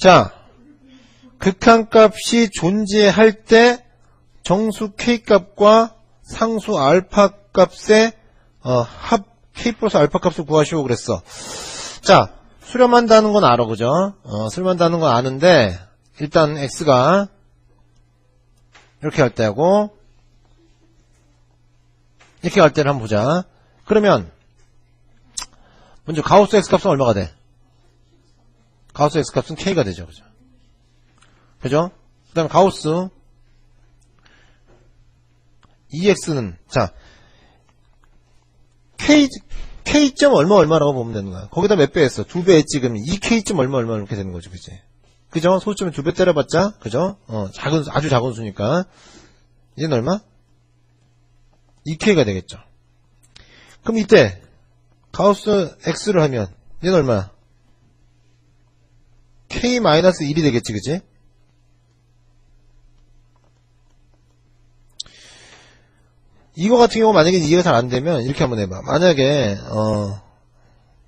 자, 극한값이 존재할 때 정수 K값과 상수 알파 값의 어, 합 K 플러스 알파 값을 구하시오 그랬어. 자, 수렴한다는 건 알아, 그죠? 어, 수렴한다는 건 아는데, 일단 X가 이렇게 할 때하고, 이렇게 할 때를 한번 보자. 그러면, 먼저 가우스 X 값은 얼마가 돼? 가우스 X 값은 K가 되죠, 그죠? 그죠? 그 다음에 가우스 EX는, 자, K, K점 얼마 얼마라고 보면 되는 거야. 거기다 몇 배 했어? 두 배 했지, 그러면 2K점 얼마 얼마 이렇게 되는 거죠, 그지? 그죠? 소수점에 두 배 때려봤자, 그죠? 어, 작은, 수, 아주 작은 수니까. 얘는 얼마? 2K가 되겠죠. 그럼 이때, 가우스 X를 하면, 얘는 얼마야? K-1이 되겠지, 그지? 이거 같은 경우 만약에 이해가 잘 안 되면 이렇게 한번 해봐. 만약에 어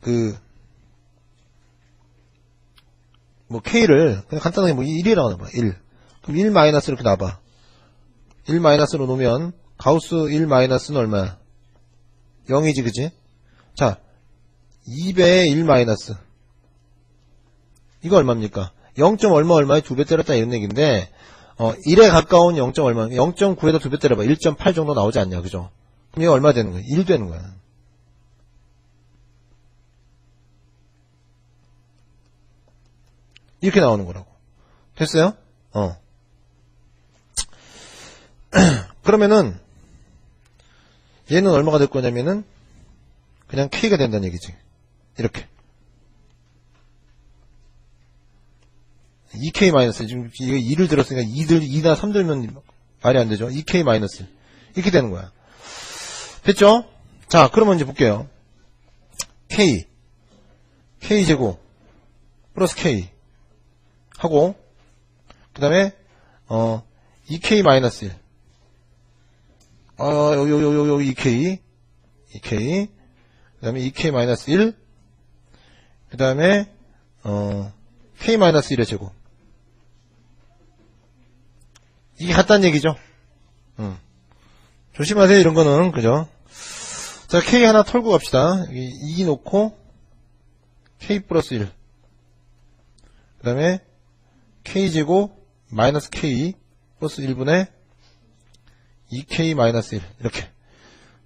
그 뭐 K를 그냥 간단하게 뭐 1이라고 놔봐. 1. 그럼 1 마이너스 이렇게 놔봐. 1 마이너스로 놓으면 가우스 1 마이너스는 얼마야? 0이지 그지? 자 2배의 1 마이너스 이거 얼마입니까? 0. 얼마 얼마에 두 배 때렸다 이런 얘기인데 어, 1에 가까운 0. 얼마, 0.9에다 두 배 때려봐. 1.8 정도 나오지 않냐, 그죠? 그럼 이거 얼마 되는 거야? 1 되는 거야. 이렇게 나오는 거라고. 됐어요? 어. 그러면은, 얘는 얼마가 될 거냐면은, 그냥 K가 된다는 얘기지. 이렇게. 2K 마이너스 지금 이거 2를 들었으니까 2들 2나 3 들면 말이 안 되죠. 2K 마이너스 이렇게 되는 거야. 됐죠? 자, 그러면 이제 볼게요. K K 제곱 플러스 K 하고 그 다음에 어 2K 마이너스 1. 어, 여기 여기 여기 여기 2K 2K 그 다음에 2K 마이너스 1 그 다음에 어 K 마이너스 1의 제곱 이게 같다는 얘기죠. 음. 조심하세요, 이런 거는. 그죠? 자, K 하나 털고 갑시다. 여기 2 놓고, K 플러스 1. 그 다음에, K제곱, 마이너스 K, 플러스 1분의 2K 마이너스 1. 이렇게.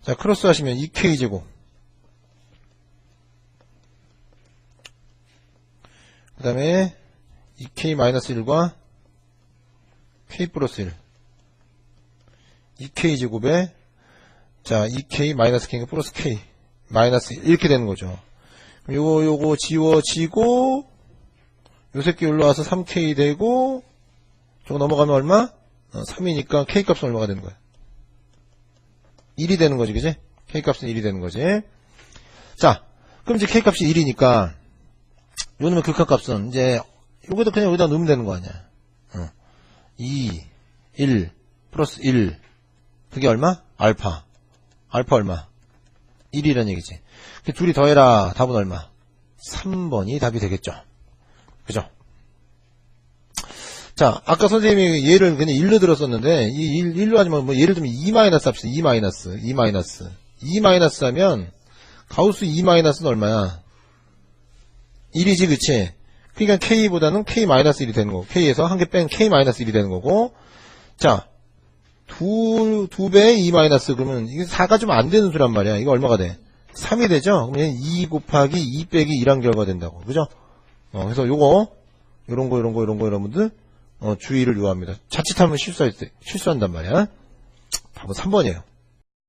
자, 크로스 하시면 2K제곱. 그 다음에, 2K 마이너스 1과 k 플러스 1 2k 제곱에 자 2k 마이너스 k 플러스 k 마이너스 1 이렇게 되는 거죠. 요거 요거 지워지고 요 새끼 올라와서 3k 되고 저거 넘어가면 얼마? 어, 3이니까 k 값은 얼마가 되는 거야? 1이 되는 거지 그지? k 값은 1이 되는 거지. 자 그럼 이제 k 값이 1이니까 요 놈의 극한 값은 이제 요거도 그냥 여기다 넣으면 되는 거 아니야. 2, 1, 플러스 1. 그게 얼마? 알파. 알파 얼마? 1이라는 얘기지. 그 둘이 더해라. 답은 얼마? 3번이 답이 되겠죠. 그죠? 자, 아까 선생님이 예를 그냥 1로 들었었는데, 이 1, 1로 하지만 뭐 예를 들면 2 마이너스 합시다. 2 마이너스, 2 마이너스. 2 마이너스 하면, 가우스 2 마이너스는 얼마야? 1이지, 그치? 그러니까 K보다는 K-1이 되는 거고, K에서 한 개 뺀 K-1이 되는 거고, 자, 두, 두 배의 2 마이너스, 그러면 이게 4가 좀 안 되는 수란 말이야. 이거 얼마가 돼? 3이 되죠? 그러면 2 곱하기 2 빼기 2란 결과가 된다고. 그죠? 어, 그래서 요거, 요런 거, 요런 거, 요런 거, 여러분들, 어, 주의를 요합니다. 자칫하면 실수할 때, 실수한단 말이야. 답은 3번이에요.